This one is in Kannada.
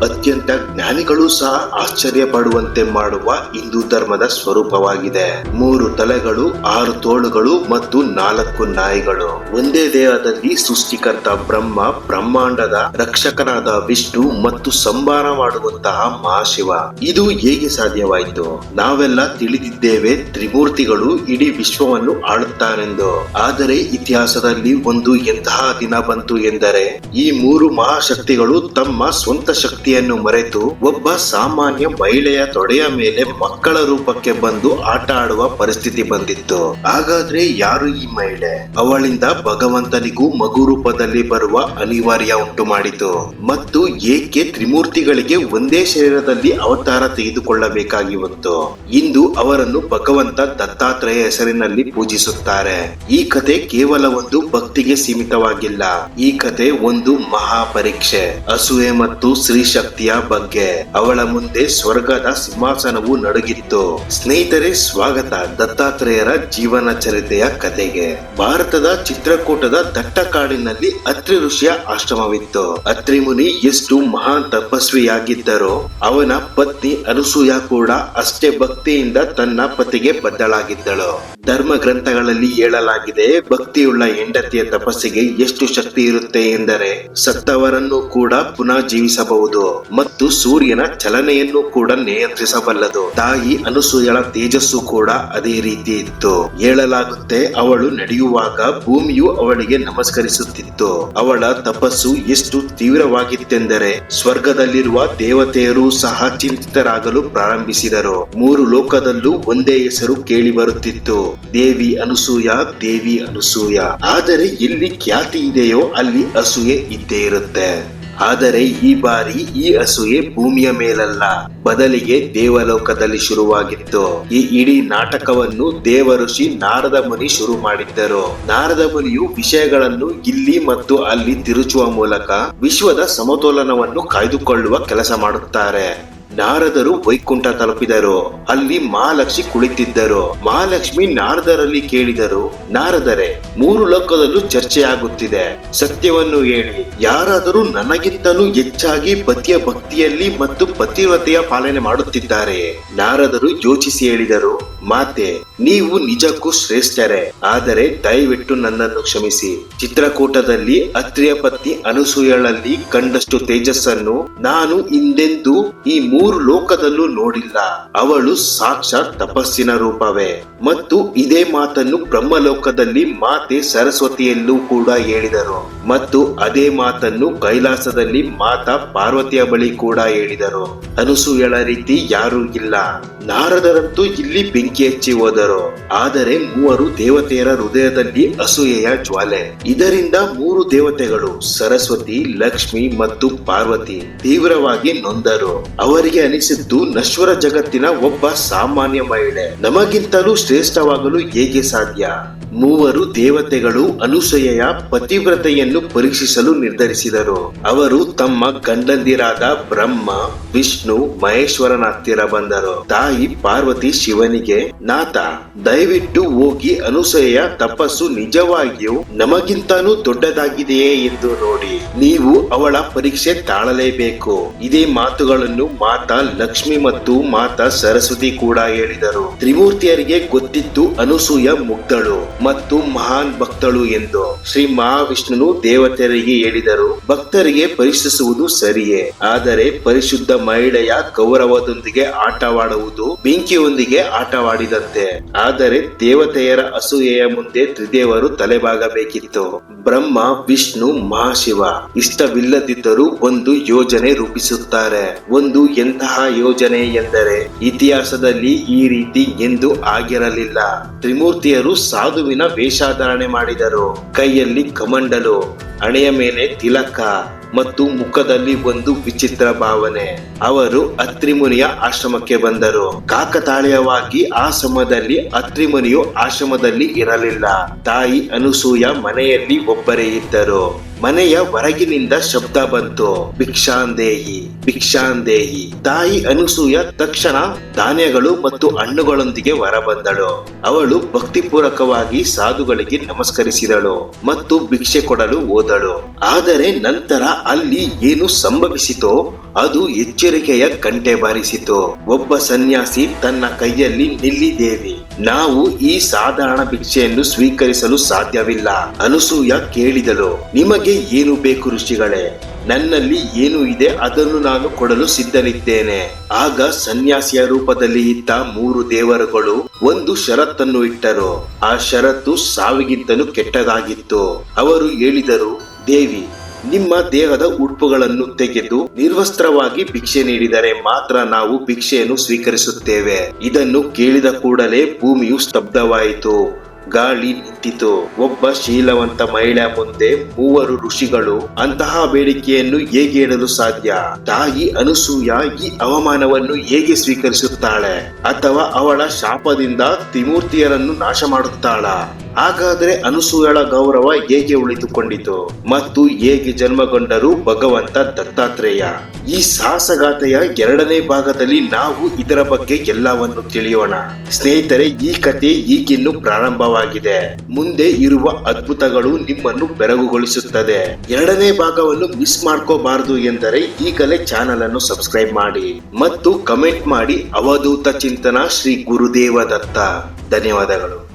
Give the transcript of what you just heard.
Ở trên. ಜ್ಞಾನಿಗಳು ಸಹ ಆಶ್ಚರ್ಯ ಪಡುವಂತೆ ಮಾಡುವ ಹಿಂದೂ ಧರ್ಮದ ಸ್ವರೂಪವಾಗಿದೆ. ಮೂರು ತಲೆಗಳು, ಆರು ತೋಳುಗಳು ಮತ್ತು ನಾಲ್ಕು ನಾಯಿಗಳು. ಒಂದೇ ದೇಹದಲ್ಲಿ ಸೃಷ್ಟಿಕರ್ತ ಬ್ರಹ್ಮ, ಬ್ರಹ್ಮಾಂಡದ ರಕ್ಷಕನಾದ ವಿಷ್ಣು ಮತ್ತು ಸಂಭಾರ ಮಾಡುವಂತಹ ಮಹಾಶಿವ. ಇದು ಹೇಗೆ ಸಾಧ್ಯವಾಯಿತು? ನಾವೆಲ್ಲ ತಿಳಿದಿದ್ದೇವೆ, ತ್ರಿಮೂರ್ತಿಗಳು ಇಡೀ ವಿಶ್ವವನ್ನು ಆಳುತ್ತಾರೆಂದು. ಆದರೆ ಇತಿಹಾಸದಲ್ಲಿ ಒಂದು ಎಂತಹ ದಿನ ಬಂತು ಎಂದರೆ, ಈ ಮೂರು ಮಹಾಶಕ್ತಿಗಳು ತಮ್ಮ ಸ್ವಂತ ಶಕ್ತಿಯನ್ನು ಮರೆತು ಒಬ್ಬ ಸಾಮಾನ್ಯ ಮಹಿಳೆಯ ತೊಡೆಯ ಮೇಲೆ ಮಕ್ಕಳ ರೂಪಕ್ಕೆ ಬಂದು ಆಟ ಆಡುವ ಪರಿಸ್ಥಿತಿ ಬಂದಿತ್ತು. ಹಾಗಾದ್ರೆ ಯಾರು ಈ ಮಹಿಳೆ? ಅವಳಿಂದ ಭಗವಂತನಿಗೂ ಮಗು ರೂಪದಲ್ಲಿ ಬರುವ ಅನಿವಾರ್ಯ ಉಂಟು ಮಾಡಿತು. ಮತ್ತು ಏಕೆ ತ್ರಿಮೂರ್ತಿಗಳಿಗೆ ಒಂದೇ ಶರೀರದಲ್ಲಿ ಅವತಾರ ತೆಗೆದುಕೊಳ್ಳಬೇಕಾಗಿ ಬಂತು? ಇಂದು ಅವರನ್ನು ಭಗವಂತ ದತ್ತಾತ್ರೇಯ ಹೆಸರಿನಲ್ಲಿ ಪೂಜಿಸುತ್ತಾರೆ. ಈ ಕತೆ ಕೇವಲ ಒಂದು ಭಕ್ತಿಗೆ ಸೀಮಿತವಾಗಿಲ್ಲ. ಈ ಕತೆ ಒಂದು ಮಹಾಪರೀಕ್ಷೆ. ಅಸೂಯೆ ಮತ್ತು ಸ್ತ್ರೀ ಶಕ್ತಿಯ ಬಗ್ಗೆ. ಅವಳ ಮುಂದೆ ಸ್ವರ್ಗದ ಸಿಂಹಾಸನವು ನಡುಗಿತ್ತು. ಸ್ನೇಹಿತರೆ, ಸ್ವಾಗತ ದತ್ತಾತ್ರೇಯರ ಜೀವನ ಚರಿತೆಯ ಕಥೆಗೆ. ಭಾರತದ ಚಿತ್ರಕೂಟದ ದಟ್ಟ ಕಾಡಿನಲ್ಲಿ ಅತ್ರಿ ಋಷಿಯ ಆಶ್ರಮವಿತ್ತು. ಅತ್ರಿ ಮುನಿ ಎಷ್ಟು ಮಹಾನ್ ತಪಸ್ವಿಯಾಗಿದ್ದರೋ ಅವನ ಪತ್ನಿ ಅನಸೂಯ ಕೂಡ ಅಷ್ಟೇ ಭಕ್ತಿಯಿಂದ ತನ್ನ ಪತಿಗೆ ಬದ್ದಳಾಗಿದ್ದಳು ಧರ್ಮ ಗ್ರಂಥಗಳಲ್ಲಿ ಹೇಳಲಾಗಿದೆ, ಭಕ್ತಿಯುಳ್ಳ ಹೆಂಡತಿಯ ತಪಸ್ಸಿಗೆ ಎಷ್ಟು ಶಕ್ತಿ ಇರುತ್ತೆ ಎಂದರೆ ಸತ್ತವರನ್ನು ಕೂಡ ಪುನಃ ಜೀವಿಸಬಹುದು ಮತ್ತು ಸೂರ್ಯನ ಚಲನೆಯನ್ನು ಕೂಡ ನಿಯಂತ್ರಿಸಬಲ್ಲದು. ತಾಯಿ ಅನುಸೂಯಳ ತೇಜಸ್ಸು ಕೂಡ ಅದೇ ರೀತಿ ಇತ್ತು. ಹೇಳಲಾಗುತ್ತೆ, ಅವಳು ನಡೆಯುವಾಗ ಭೂಮಿಯು ಅವಳಿಗೆ ನಮಸ್ಕರಿಸುತ್ತಿತ್ತು. ಅವಳ ತಪಸ್ಸು ಎಷ್ಟು ತೀವ್ರವಾಗಿತ್ತೆಂದರೆ, ಸ್ವರ್ಗದಲ್ಲಿರುವ ದೇವತೆಯರು ಸಹ ಚಿಂತಿತರಾಗಲು ಪ್ರಾರಂಭಿಸಿದರು. ಮೂರು ಲೋಕದಲ್ಲೂ ಒಂದೇ ಹೆಸರು ಕೇಳಿ ಬರುತ್ತಿತ್ತು ದೇವಿ ಅನುಸೂಯ ದೇವಿ ಅನುಸೂಯ. ಆದರೆ, ಎಲ್ಲಿ ಖ್ಯಾತಿ ಇದೆಯೋ ಅಲ್ಲಿ ಅಸೂಯೆ ಇದ್ದೇ ಇರುತ್ತೆ. ಆದರೆ ಈ ಬಾರಿ ಈ ಅಸೂಯೆ ಭೂಮಿಯ ಮೇಲಲ್ಲ, ಬದಲಿಗೆ ದೇವಲೋಕದಲ್ಲಿ ಶುರುವಾಗಿತ್ತು. ಈ ಇಡೀ ನಾಟಕವನ್ನು ದೇವಋಷಿ ನಾರದ ಮುನಿ ಶುರು ಮಾಡಿದ್ದರು. ನಾರದ ಮುನಿಯು ವಿಷಯಗಳನ್ನು ಇಲ್ಲಿ ಮತ್ತು ಅಲ್ಲಿ ತಿರುಚುವ ಮೂಲಕ ವಿಶ್ವದ ಸಮತೋಲನವನ್ನು ಕಾಯ್ದುಕೊಳ್ಳುವ ಕೆಲಸ ಮಾಡುತ್ತಾರೆ. ನಾರದರು ವೈಕುಂಠ ತಲುಪಿದರು. ಅಲ್ಲಿ ಮಹಾಲಕ್ಷ್ಮಿ ಕುಳಿತಿದ್ದರು. ಮಹಾಲಕ್ಷ್ಮಿ ನಾರದರಲ್ಲಿ ಕೇಳಿದರು, ನಾರದರೆ, ಮೂರು ಲೋಕದಲ್ಲೂ ಚರ್ಚೆಯಾಗುತ್ತಿದೆ. ಸತ್ಯವನ್ನು ಹೇಳಿ. ಯಾರಾದರೂ ನನಗಿಂತಲೂ ಹೆಚ್ಚಾಗಿ ಪತಿಯ ಭಕ್ತಿಯಲ್ಲಿ ಮತ್ತು ಪತಿವ್ರತೆಯ ಪಾಲನೆ ಮಾಡುತ್ತಿದ್ದಾರೆ. ನಾರದರು ಯೋಚಿಸಿ ಹೇಳಿದರು ಮಾತೆ, ನೀವು ನಿಜಕ್ಕೂ ಶ್ರೇಷ್ಠರೇ. ಆದರೆ ದಯವಿಟ್ಟು ನನ್ನನ್ನು ಕ್ಷಮಿಸಿ. ಚಿತ್ರಕೂಟದಲ್ಲಿ ಅತ್ರಿಯ ಪತ್ನಿ ಅನಸೂಯಳಲ್ಲಿ ಕಂಡಷ್ಟು ತೇಜಸ್ಸನ್ನು ನಾನು ಹಿಂದೆಂದೂ ಈ ಮೂರು ಲೋಕದಲ್ಲೂ ನೋಡಿಲ್ಲ. ಅವಳು ಸಾಕ್ಷಾತ್ ತಪಸ್ಸಿನ ರೂಪವೇ. ಮತ್ತು ಇದೇ ಮಾತನ್ನು ಬ್ರಹ್ಮಲೋಕದಲ್ಲಿ ಮಾತೆ ಸರಸ್ವತಿಯಲ್ಲೂ ಕೂಡ ಹೇಳಿದರು. ಮತ್ತು ಅದೇ ಮಾತನ್ನು ಕೈಲಾಸದಲ್ಲಿ ಮಾತಾ ಪಾರ್ವತಿಯ ಬಳಿ ಕೂಡ ಹೇಳಿದರು. ಅನಸೂಯಳ ರೀತಿ ಯಾರೂ ಇಲ್ಲ. ನಾರದರಂತೂ ಇಲ್ಲಿ ಬೆಂಕಿ ಹಚ್ಚಿ ಹೋದರು. ಆದರೆ ಮೂವರು ದೇವತೆಯರ ಹೃದಯದಲ್ಲಿ ಅಸೂಯೆಯ ಜ್ವಾಲೆ. ಇದರಿಂದ ಮೂರು ದೇವತೆಗಳು, ಸರಸ್ವತಿ, ಲಕ್ಷ್ಮಿ ಮತ್ತು ಪಾರ್ವತಿ, ತೀವ್ರವಾಗಿ ನೊಂದರು. ಅವರಿಗೆ ಅನಿಸಿದ್ದು, ನಶ್ವರ ಜಗತ್ತಿನ ಒಬ್ಬ ಸಾಮಾನ್ಯ ಮಹಿಳೆ. ನಮಗಿಂತಲೂ ಶ್ರೇಷ್ಠವಾಗಲು ಹೇಗೆ ಸಾಧ್ಯ? ಮೂವರು ದೇವತೆಗಳು ಅನುಸೂಯೆಯ ಪತಿವ್ರತೆಯನ್ನು ಪರೀಕ್ಷಿಸಲು ನಿರ್ಧರಿಸಿದರು. ಅವರು ತಮ್ಮ ಗಂಡಂದಿರಾದ ಬ್ರಹ್ಮ, ವಿಷ್ಣು, ಮಹೇಶ್ವರನ ಹತ್ತಿರ ಬಂದರು. ತಾಯಿ ಪಾರ್ವತಿ ಶಿವನಿಗೆ ನಾತ ದಯವಿಟ್ಟು ಹೋಗಿ ಅನುಸೂಯೆಯ ತಪಸ್ಸು ನಿಜವಾಗಿಯೂ ನಮಗಿಂತನೂ ದೊಡ್ಡದಾಗಿದೆಯೇ ಎಂದು ನೋಡಿ. ನೀವು ಅವಳ ಪರೀಕ್ಷೆ ತಾಳಲೇಬೇಕು. ಇದೇ ಮಾತುಗಳನ್ನು ಮಾತಾ ಲಕ್ಷ್ಮಿ ಮತ್ತು ಮಾತಾ ಸರಸ್ವತಿ ಕೂಡ ಹೇಳಿದರು. ತ್ರಿಮೂರ್ತಿಯರಿಗೆ ಗೊತ್ತಿತ್ತು ಅನುಸೂಯ ಮುಗ್ಧಳು. ಮತ್ತು ಮಹಾನ್ ಭಕ್ತಳು ಎಂದು ಶ್ರೀ ಮಹಾವಿಷ್ಣುನು ದೇವತೆಯರಿಗೆ ಹೇಳಿದರು. ಭಕ್ತರಿಗೆ ಪರೀಕ್ಷಿಸುವುದು ಸರಿಯೇ. ಆದರೆ ಪರಿಶುದ್ಧ ಮಹಿಳೆಯ ಗೌರವದೊಂದಿಗೆ ಆಟವಾಡುವುದು ಬೆಂಕಿಯೊಂದಿಗೆ ಆಟವಾಡಿದಂತೆ. ಆದರೆ ದೇವತೆಯರ ಅಸೂಯೆಯ ಮುಂದೆ ತ್ರಿದೇವರು ತಲೆಬಾಗಬೇಕಿತ್ತು. ಬ್ರಹ್ಮ, ವಿಷ್ಣು, ಮಹಾಶಿವ ಇಷ್ಟವಿಲ್ಲದಿದ್ದರೂ ಒಂದು ಯೋಜನೆ ರೂಪಿಸುತ್ತಾರೆ. ಒಂದು ಎಂತಹ ಯೋಜನೆ ಎಂದರೆ ಇತಿಹಾಸದಲ್ಲಿ ಈ ರೀತಿ ಎಂದು ಆಗಿರಲಿಲ್ಲ. ತ್ರಿಮೂರ್ತಿಯರು ಸಾಧುವಿನ ವೇಷಾಧಾರಣೆ ಮಾಡಿದರು. ಕೈಯಲ್ಲಿ ಕಮಂಡಲು, ಹಣೆಯ ಮೇಲೆ ತಿಲಕ ಮತ್ತು ಮುಖದಲ್ಲಿ ಒಂದು ವಿಚಿತ್ರ ಭಾವನೆ. ಅವರು ಅತ್ರಿಮುನಿಯ ಆಶ್ರಮಕ್ಕೆ ಬಂದರು. ಕಾಕತಾಳೀಯವಾಗಿ ಆ ಸಮಯದಲ್ಲಿ ಅತ್ರಿಮುನಿಯು ಆಶ್ರಮದಲ್ಲಿ ಇರಲಿಲ್ಲ. ತಾಯಿ ಅನುಸೂಯ ಮನೆಯಲ್ಲಿ ಒಬ್ಬರೇ ಇದ್ದರು. ಮನೆಯ ಹೊರಗಿನಿಂದ ಶಬ್ದ ಬಂತು. ಭಿಕ್ಷಾಂದೇಹಿ ಭಿಕ್ಷಾಂದೇಹಿ. ತಾಯಿ ಅನುಸೂಯ ತಕ್ಷಣ ಧಾನ್ಯಗಳು ಮತ್ತು ಹಣ್ಣುಗಳೊಂದಿಗೆ ಹೊರಬಂದಳು. ಅವಳು ಭಕ್ತಿಪೂರ್ವಕವಾಗಿ ಸಾಧುಗಳಿಗೆ ನಮಸ್ಕರಿಸಿದಳು ಮತ್ತು ಭಿಕ್ಷೆ ಕೊಡಲು ಹೋದಳು. ಆದರೆ ನಂತರ ಅಲ್ಲಿ ಏನು ಸಂಭವಿಸಿತೋ ಅದು ಎಚ್ಚರಿಕೆಯ ಗಂಟೆ ಬಾರಿಸಿತು. ಒಬ್ಬ ಸನ್ಯಾಸಿ ತನ್ನ ಕೈಯಲ್ಲಿ ನಿಲ್ಲಿದೇವಿ ನಾವು ಈ ಸಾಧಾರಣ ಭಿಕ್ಷೆಯನ್ನು ಸ್ವೀಕರಿಸಲು ಸಾಧ್ಯವಿಲ್ಲ. ಅನುಸೂಯ ಕೇಳಿದಳು, ನಿಮಗೆ ಏನು ಬೇಕು ಋಷಿಗಳೇ? ನನ್ನಲ್ಲಿ ಏನು ಇದೆ ಅದನ್ನು ನಾನು ಕೊಡಲು ಸಿದ್ಧನಿದ್ದೇನೆ. ಆಗ ಸನ್ಯಾಸಿಯ ರೂಪದಲ್ಲಿ ಇದ್ದ ಮೂರು ದೇವರುಗಳು ಒಂದು ಷರತ್ತನ್ನು ಇಟ್ಟರು. ಆ ಷರತ್ತು ಸಾವಿಗಿಂತಲೂ ಕೆಟ್ಟದಾಗಿತ್ತು. ಅವರು ಹೇಳಿದರು, ದೇವಿ ನಿಮ್ಮ ದೇಹದ ಉಡುಪುಗಳನ್ನು ತೆಗೆದು ನಿರ್ವಸ್ತ್ರವಾಗಿ ಭಿಕ್ಷೆ ನೀಡಿದರೆ ಮಾತ್ರ ನಾವು ಭಿಕ್ಷೆಯನ್ನು ಸ್ವೀಕರಿಸುತ್ತೇವೆ. ಇದನ್ನು ಕೇಳಿದ ಕೂಡಲೇ ಭೂಮಿಯು ಸ್ತಬ್ಧವಾಯಿತು. ಗಾಳಿ ನಿಂತಿತು. ಒಬ್ಬ ಶೀಲವಂತ ಮಹಿಳೆ ಮುಂದೆ ಮೂವರು ಋಷಿಗಳು ಅಂತಹ ಬೇಡಿಕೆಯನ್ನು ಹೇಗೆ ಇಡಲು ಸಾಧ್ಯ? ತಾಯಿ ಅನುಸೂಯ ಈ ಅವಮಾನವನ್ನು ಹೇಗೆ ಸ್ವೀಕರಿಸುತ್ತಾಳೆ? ಅಥವಾ ಅವಳ ಶಾಪದಿಂದ ತ್ರಿಮೂರ್ತಿಯರನ್ನು ನಾಶ ಮಾಡುತ್ತಾಳ ಹಾಗಾದ್ರೆ ಅನುಸೂಯಳ ಗೌರವ ಹೇಗೆ ಉಳಿದುಕೊಂಡಿತು? ಮತ್ತು ಹೇಗೆ ಜನ್ಮಗೊಂಡರು ಭಗವಂತ ದತ್ತಾತ್ರೇಯ? ಈ ಸಾಹಸಗಾಥೆಯ ಎರಡನೇ ಭಾಗದಲ್ಲಿ ನಾವು ಇದರ ಬಗ್ಗೆ ಎಲ್ಲವನ್ನು ತಿಳಿಯೋಣ. ಸ್ನೇಹಿತರೆ, ಈ ಕಥೆ ಈಗಿನ್ನು ಪ್ರಾರಂಭವಾಗಿದೆ. ಮುಂದೆ ಇರುವ ಅದ್ಭುತಗಳು ನಿಮ್ಮನ್ನು ಬೆರಗುಗೊಳಿಸುತ್ತದೆ. ಎರಡನೇ ಭಾಗವನ್ನು ಮಿಸ್ ಮಾಡ್ಕೋಬಾರದು ಎಂದರೆ ಈಗಲೇ ಚಾನಲ್ ಅನ್ನು ಸಬ್ಸ್ಕ್ರೈಬ್ ಮಾಡಿ ಮತ್ತು ಕಮೆಂಟ್ ಮಾಡಿ ಅವಧೂತ ಚಿಂತನ ಶ್ರೀ ಗುರುದೇವ ದತ್ತ ಧನ್ಯವಾದಗಳು.